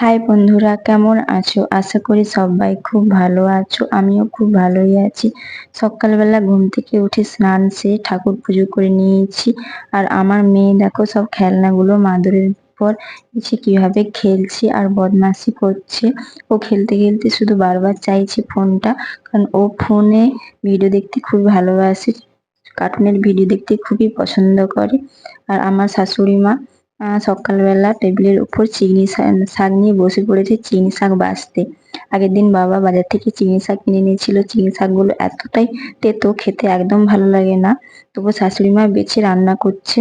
High বন্ধুরা, কেমন আছো? আশা করি সবাই খুব ভালো আছো। আমিও খুব ভালোই আছি। সকালবেলা ঘুম থেকে উঠে স্নান সে ঠাকুর পুজো করে নিয়েছি। আর আমার মেয়ে দেখো সব খেলনাগুলো মাদুরের পর সে কীভাবে খেলছে আর বদমাসি করছে। ও খেলতে খেলতে শুধু বারবার চাইছে ফোনটা, কারণ ও ফোনে ভিডিও দেখতে খুব ভালোবাসে। কার্টুনের ভিডিও দেখতে খুবই পছন্দ করে। আর আমার শাশুড়ি মা সকালবেলা টেবিলের উপর চিংড়ি শাক নিয়ে বসে পড়েছে চিংড়ি শাক বাছতে আগের দিন বাবা বাজার থেকে চিংড়ি শাক কিনে নিয়েছিল। চিংড়ি শাকগুলো এতটাই তেতো, খেতে একদম ভালো লাগে না। তবু শাশুড়ি মা বেছে রান্না করছে।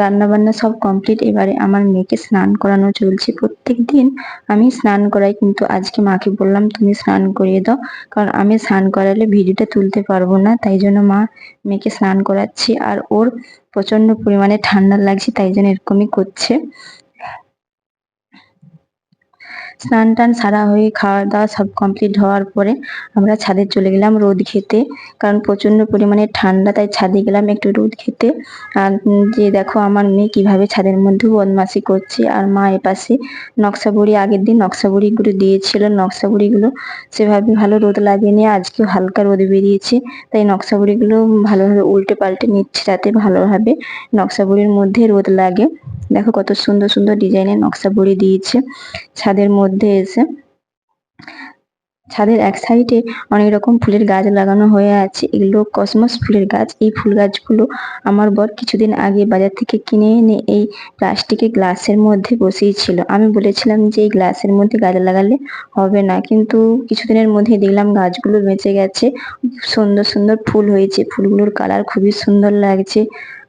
রান্না বান্না সব কমপ্লিট এবারে আমার মেয়েকে স্নান করানো চলছে। প্রত্যেক দিন আমি স্নান করাই, কিন্তু আজকে মাকে বললাম, তুমি স্নান করিয়ে দাও। কারণ আমি স্নান করালে ভিডিওটা তুলতে পারব না। তাই জন্য মা মেয়েকে স্নান করাচ্ছি। আর ওর প্রচণ্ড পরিমাণে ঠান্ডা লাগছে, তাই জন্য এরকমই করছে। স্নান টান সারা হয়ে খাওয়া দাওয়া সব কমপ্লিট হওয়ার পরে আমরা ছাদে চলে গেলাম রোদ খেতে। কারণ প্রচণ্ড পরিমাণে ঠান্ডা, তাই ছাদে গেলাম একটু রোদ খেতে। আর যে দেখো আমার মেয়ে কীভাবে ছাদের মধ্যে বদমাসি করছে, আর মা এপাশে নকশা বড়ি আগের দিন নকশা বড়িগুলো দিয়েছিল। নকশা বড়িগুলো সেভাবে ভালো রোদ লাগেনি আজকে হালকা রোদ বেরিয়েছে। তাই নকশা বড়িগুলো ভালোভাবে উল্টে পাল্টে নিচ্ছে যাতে ভালোভাবে নকশা বড়ির মধ্যে রোদ লাগে। দেখো কত সুন্দর সুন্দর ডিজাইনের নকশা বড়ি দিয়েছে ছাদের মধ্যে এসে। ছাদের এক সাইডে অনেক রকম ফুলের গাছ লাগানো হয়ে আছে। এগুলো কসমস ফুলের গাছ, এই ফুল গাছগুলো আমার বর কিছুদিন আগে বাজার থেকে কিনে এনে এই প্লাস্টিকের গ্লাসের মধ্যে বসিয়েছিল। আমি বলেছিলাম যে, এই গ্লাসের মধ্যে গাছ লাগালে হবে না। কিন্তু কিছুদিনের মধ্যে দেখলাম গাছগুলো বেঁচে গেছে। সুন্দর সুন্দর ফুল হয়েছে। ফুলগুলোর কালার খুবই সুন্দর লাগছে।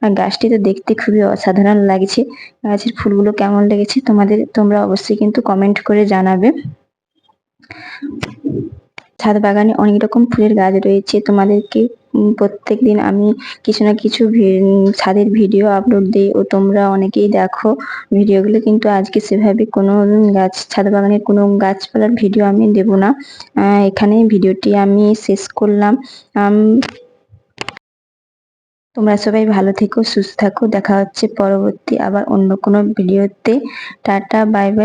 আর গাছটি তো দেখতে খুবই অসাধারণ লাগছে। গাছের ফুলগুলো কেমন লেগেছে তোমাদের, তোমরা অবশ্যই কিন্তু কমেন্ট করে জানাবে। ছাদ বাগানে অনেক রকম ফুলের গাছ রয়েছে। তোমাদেরকে প্রত্যেক দিন আমি কিছু না কিছু ছাদের ভিডিও আপলোড দিই ও তোমরা অনেকেই দেখো। ভিডিওগুলো কিন্তু আজকে সেভাবে কোনো গাছ, ছাদ বাগানের কোনো গাছপালার ভিডিও আমি দেব না। এখানে ভিডিওটি আমি শেষ করলাম। তোমরা সবাই ভালো থেকো, সুস্থ থাকো। দেখা হচ্ছে পরবর্তী আবার অন্য কোনো ভিডিওতে। Tata, bye bye.